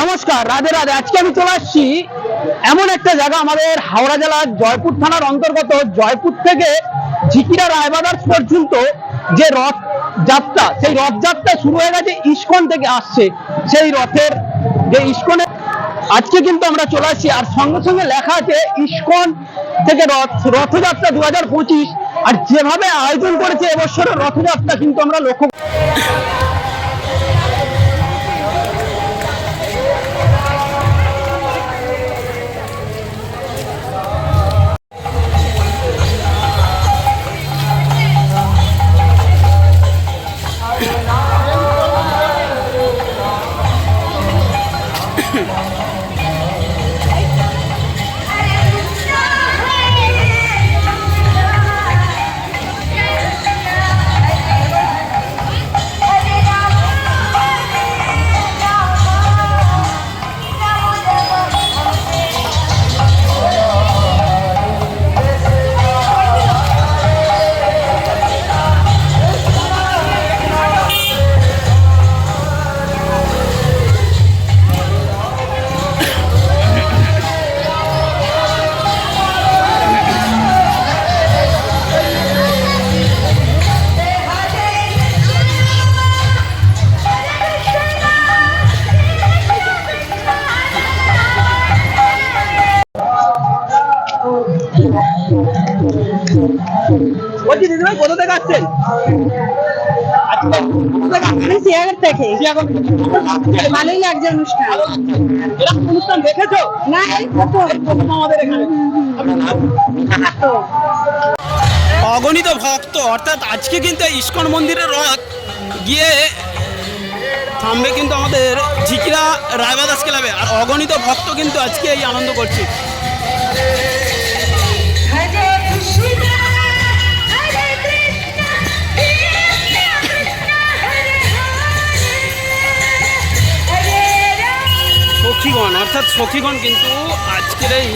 নমস্কার, রাধে রাধে। আজকে আমি চলে আসছি এমন একটা জায়গা আমাদের হাওড়া জেলার জয়পুর থানার অন্তর্গত জয়পুর থেকে ঝিকিরা রায়বাদার্স পর্যন্ত যে রথ যাত্রা, সেই রথযাত্রা শুরু হয়ে গেছে, ইস্কন থেকে আসছে। সেই রথের যে ইস্কনের আজকে কিন্তু আমরা চলে আসছি, আর সঙ্গে সঙ্গে লেখা আছে, ইস্কন থেকে রথ, রথযাত্রা দু হাজার পঁচিশ। আর যেভাবে আয়োজন করেছে এবছরের রথযাত্রা কিন্তু আমরা লক্ষ্য বলছি দিদিভাই কোথা থেকে আসছেন? আজকে কোথা থেকে। আসছেন? সিয়াগার থেকে। জিয়াগঞ্জ থেকে। ভালোই লাগছে অনুষ্ঠান। অনুষ্ঠান দেখেছ? না এই প্রথম আমাদের এখানে। অগণিত ভক্ত অর্থাৎ আজকে কিন্তু ইস্কন মন্দিরের রথ গিয়ে থামবে কিন্তু আমাদের ঝিকিরা রায়বাদাস ক্লাবে। আর অগণিত ভক্ত কিন্তু আজকে এই আনন্দ করছে। সখীগণ, অর্থাৎ সখীগণ কিন্তু আজকের এই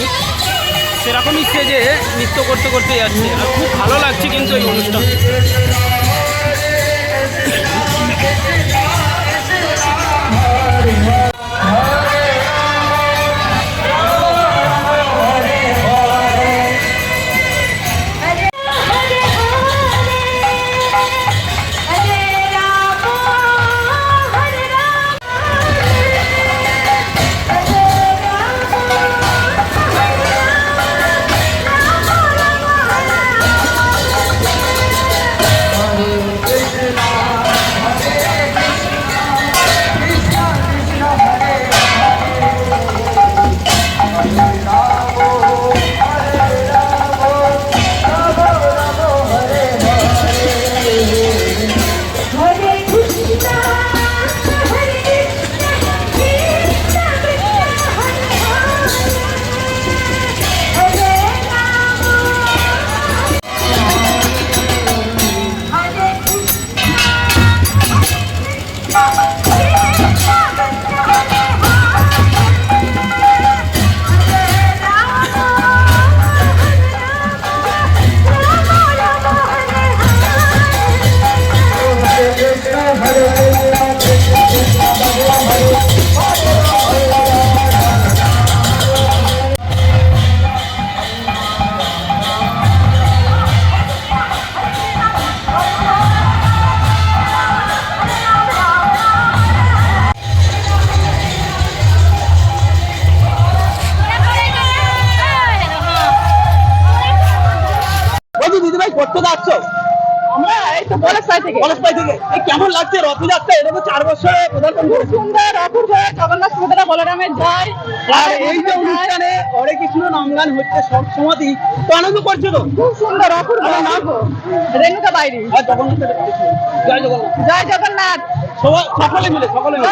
সেরকমই স্টেজে নৃত্য করতে করতে যাচ্ছে। আর খুব ভালো লাগছে কিন্তু এই অনুষ্ঠান দিদিভাই করতে যাচ্ছো? আমরা এই তো পলাশপাড়া থেকে। পলাশপাই থেকে। কেমন লাগছে? রথযাত্রা এটা তো চার বছরে পদার্পণ খুব সুন্দর অপূর্ব জগন্নাথ সুভদ্রা বলরামের জয় আর এই যে অনুষ্ঠানে হরে কৃষ্ণ নামগান হচ্ছে সব তো আনন্দ করছ তো? খুব সুন্দর অপূর্ব? রেণুকা বাইরি। আর জগন্নাথের জয় জগন্নাথ। জয় জগন্নাথ। সকলে মিলে সকলে মিলে।